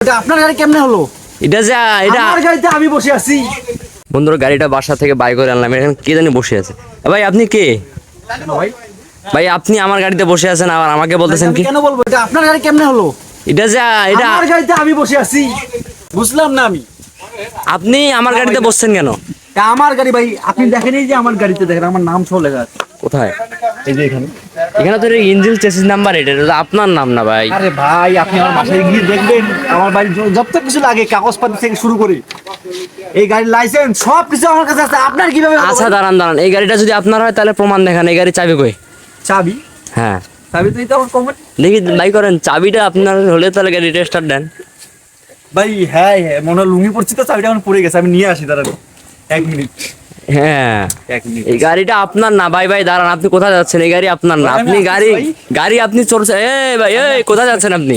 এটা আপনার গাড়ি কেমনে হলো? এটা যা এটা আমার গাড়িতে আমি বসে আছি। বন্ধুরা গাড়িটা বাসা থেকে বাই করে আনলাম। এখানে কে জানি বসে আছে। ভাই আপনি কে? ভাই। ভাই আপনি আমার গাড়িতে বসে আছেন আর আমাকে বলতেছেন কি? কেন বলব? এটা আপনার গাড়ি কেমনে হলো? এটা যা এটা আমার গাড়িতে আমি বসে আছি। বুঝলাম না আমি। আপনি আমার গাড়িতে বসছেন কেন? আমার গাড়ি ভাই আপনি দেখেন এই যে আমার গাড়িতে দেখেন আমার নাম সহ লেখা আছে। কোথায়? এই যে এখানে। এখানে তো ইঞ্জিল চেসিস নাম্বার এটা এটা আপনার নাম না ভাই। আরে ভাই আপনি আমার বাসায় গিয়ে দেখবেন আমার বাড়ি যত কিছু লাগে কাগজপাতি থেকে শুরু করে। এই গাড়ির লাইসেন্স সব কিছু আমার কাছে আছে। আপনার কীভাবে আচ্ছা দাঁড়ান দাঁড়ান। এই গাড়িটা যদি আপনার হয় তাহলে প্রমাণ দেখান এই গাড়ি চাবি কই? চাবি? হ্যাঁ। চাবি তুই তো আমার কমেন্ট দেখি বাই করেন চাবিটা আপনার হলে তাহলে গাড়িটা স্টার্ট দেন। ভাই হ্যাঁ হ্যাঁ মনে হয় লুঙ্গি পড়ছি তো চাবিটা এখন পড়ে গেছে আমি নিয়ে আসি দাঁড়ান। এক মিনিট হ্যাঁ। এই গাড়িটা আপনার না। ভাই ভাই দাঁড়ান আপনি কোথায় যাচ্ছেন? এই গাড়ি আপনার না। আপনি গাড়ি গাড়ি আপনি চলছে এই ভাই এই কোথায় যাচ্ছেন আপনি?